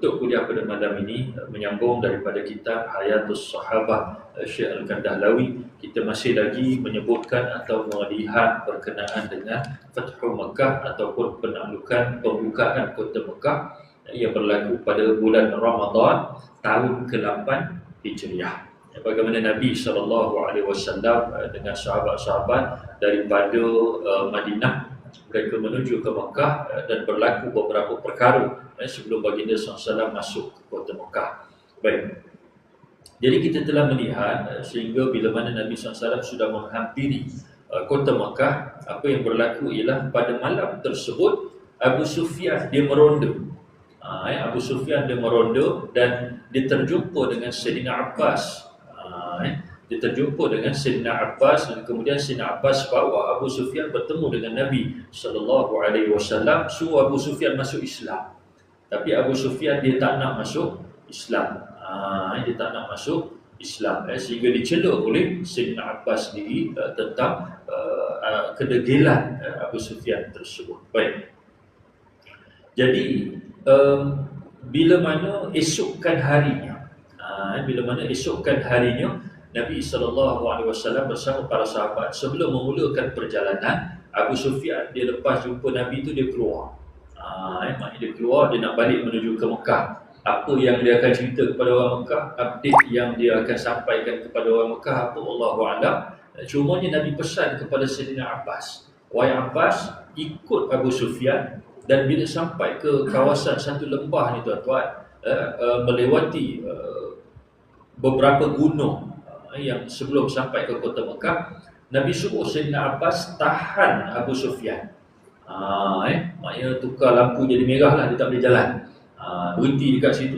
untuk kuliah pada malam ini uh, menyambung daripada kitab Hayatus Sahabah uh, Syekh Al-Kandahlawi kita masih lagi menyebutkan atau melihat berkenaan dengan Fathu Mekah ataupun penaklukan pembukaan kota Mekah yang berlaku pada bulan Ramadan tahun ke-8 Hijriah. Bagaimana Nabi SAW dengan sahabat-sahabat daripada Madinah mereka menuju ke Mekah eh, dan berlaku beberapa perkara eh, sebelum baginda SAW masuk ke kota Mekah. Baik. Jadi kita telah melihat eh, sehingga bila mana Nabi SAW sudah menghampiri kota Mekah, apa yang berlaku ialah pada malam tersebut Abu Sufyan dia meronda. Ha, Abu Sufyan dia meronda dan dia terjumpa dengan Sayyidina Abbas. Ha, dia terjumpa dengan Sayyidina Abbas dan kemudian Sayyidina Abbas bawa Abu Sufyan bertemu dengan Nabi sallallahu alaihi wasallam suruh Abu Sufyan masuk Islam. Tapi Abu Sufyan dia tak nak masuk Islam. Ha, dia tak nak masuk Islam eh, sehingga dicela oleh Sayyidina Abbas sendiri uh, tentang uh, uh, kedegilan uh, Abu Sufyan tersebut. Baik. Jadi um, bila mana esokkan harinya uh, bila mana esokkan harinya Nabi SAW bersama para sahabat sebelum memulakan perjalanan Abu Sufyan. Dia lepas jumpa Nabi tu dia keluar. Ha, eh, maknanya dia keluar dia nak balik menuju ke Mekah. Apa yang dia akan cerita kepada orang Mekah update yang dia akan sampaikan kepada orang Mekah apa Allah Alam. Cumanya Nabi pesan kepada Sayyidina Abbas. Wahai Abbas ikut Abu Sufyan dan bila sampai ke kawasan satu lembah ni tuan-tuan uh, uh, melewati uh, beberapa gunung yang sebelum sampai ke kota Mekah Nabi suruh Sayyidina Abbas tahan Abu Sufyan. Ha, eh, maknanya tukar lampu jadi merah lah dia tak boleh jalan. Ha, berhenti dekat situ